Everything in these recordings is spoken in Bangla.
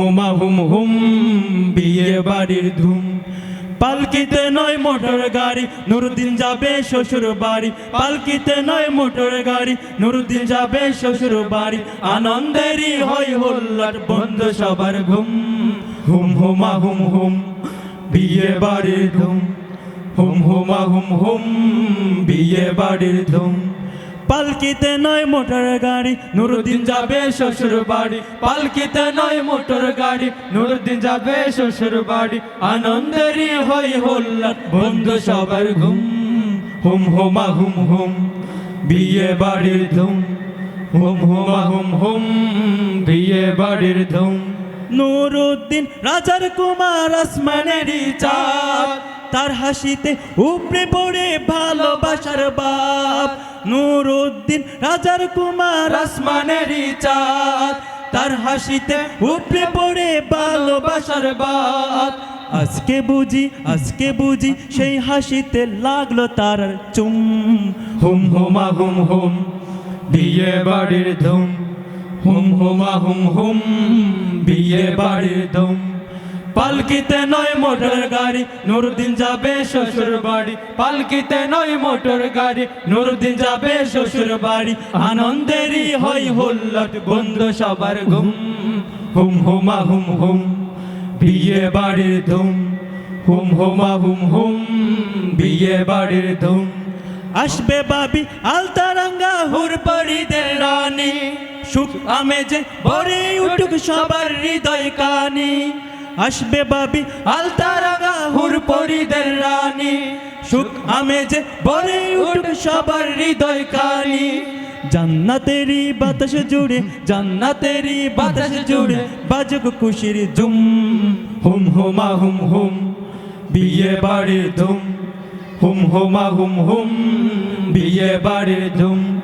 হুমা, হুম হুম, বিয়ে বাড়ির ধুম। পালকিতে নয় মোটর গাড়ি, নুরুদ্দিন যাবে শ্বশুর বাড়ি। পালকিতে নয় মোটর গাড়ি, নুরুদ্দিন যাবে শ্বশুর বাড়ি। আনন্দেরই হয় হোল্লার বন্ধ সবার ঘুম। হুম, হুমা, হুম হুম, বিয়ে বাড়ির ধুম। হুম, হুমা, হুম হুম, বিয়ে বাড়ির ধুম। পালকিতে নয় মোটর গাড়ি, নুরুদ্দিন যাবে শ্বশুর বাড়ি। পালকিতে নয় মোটর গাড়ি, নুরুদ্দিন যাবে শ্বশুর বাড়ি। আনন্দেরই হই হোল্লা বন্ধু সবার ঘুম। হুম হুমা হুম হুম, বিয়ে বাড়ির ধুম। হুম হুমা হুম হুম, বিয়ে বাড়ির ধুম। নুরুদ্দিন, রাজার কুমার আসমানেরই চাঁদ। তার হাসিতে উপরে পড়ে ভালোবাসার বাপ। নুরুদ্দিন রাজার কুমার আসমানেরই চাঁদ। তার হাসিতে উপরে পড়ে ভালোবাসার বাপ। আজকে বুঝি আজকে বুঝি সেই হাসিতে লাগল তার চুম। হুম হুমা হুম হুম, বিয়ে বাড়ির ধুম। হুম হুমা হুম হুম, বিয়ে বাড়ির ধুম। পালকিতে নয় মোটর গাড়ি, নুরুদ্দিন যাবে শ্বশুর বাড়ি। পালকিতে নয় মোটর গাড়ি, নুরুদ্দিন যাবে শ্বশুর বাড়ি। আনন্দেরই হয় হোল্লাট বন্ধ সবার ঘুম। হুম হুমা হুম হুম, বিয়ে বাড়ির ধুম। হুম হুমা হুম হুম, বিয়ে বাড়ির ধুম। আসবে বাবি আলতারাঙ্গা হুরপরিদের রানী। সুখ আমেজে ভরে উঠুক সবার হৃদয় কানি। আসবে বাবি আলতারাঙ্গা হুরপরিদের রানী। সুখ আমেজে ভরে উঠুক সবার হৃদয় কানি জান্নাতেরি বাতাস জুড়ে জান্নাতেরি বাতাস জুড়ে বাজুক খুশির জুম হুম হুমা হুম হুম, বিয়ে বাড়ির ধুম। হুম হুমা হুম হুম, বিয়ে বাড়ির ধুম।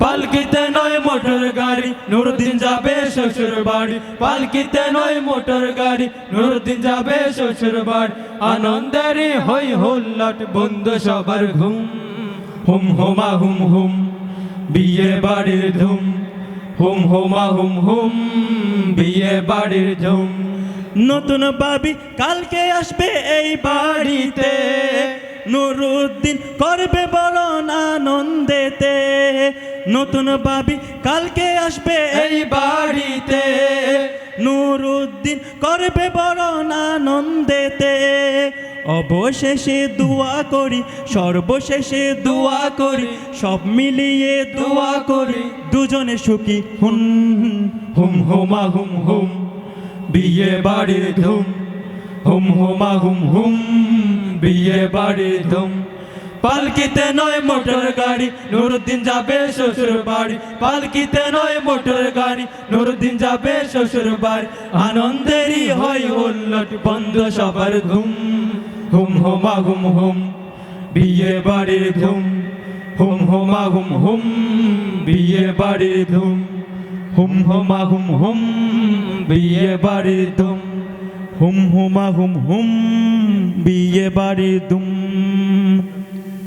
পালকিতে নয় মোটর গাড়ি, নুরুদ্দিন যাবে শ্বশুর বাড়ি। পালকিতে নয় মোটর গাড়ি, নুরুদ্দিন যাবে শ্বশুর বাড়ি। আনন্দেরই হই হুল্লাট বন্ধু সবার ঘুম। হুম হুমা হুম হুম, বিয়ে বাড়ির ধুম। হুম হুমা হুম হুম, বিয়ে বাড়ির ধুম। নতুন বাবি কালকে আসবে এই বাড়িতে। নুরুদ্দিন করবে বড় আনন্দেতে। নতুন বাবি কালকে আসবে এই বাড়িতে। নুরুদ্দিন করবে বড় আনন্দেতে। অবশেষে দোয়া করি, সর্বশেষে দোয়া করি, সব মিলিয়ে দোয়া করি। দুজনে সুখী হুম হুম, হুমা, হুম হুম, বিয়ে বাড়ির ধুম। হুম, হুমা, হুম হুম, বিয়ে বাড়ির ধুম। পালকিতে নয় মোটর গাড়ি, নুরুদ্দিন যাবে শ্বশুর বাড়ি। পালকিতে নয় মোটর গাড়ি, নুরুদ্দিন যাবে শ্বশুর বাড়ি। আনন্দেরই হয় উল্লট, বন্ধ সবার ধুম হুম হুমা হুম হুম, বিয়ে বাড়ির ধুম। হুম হুমা হুম হুম, বিয়ে বাড়ির ধুম। হুম হুমা হুম হুম, বিয়ে বাড়ির ধুম। হুম হুমা হুম হুম, বিয়ে বাড়ির ধুম।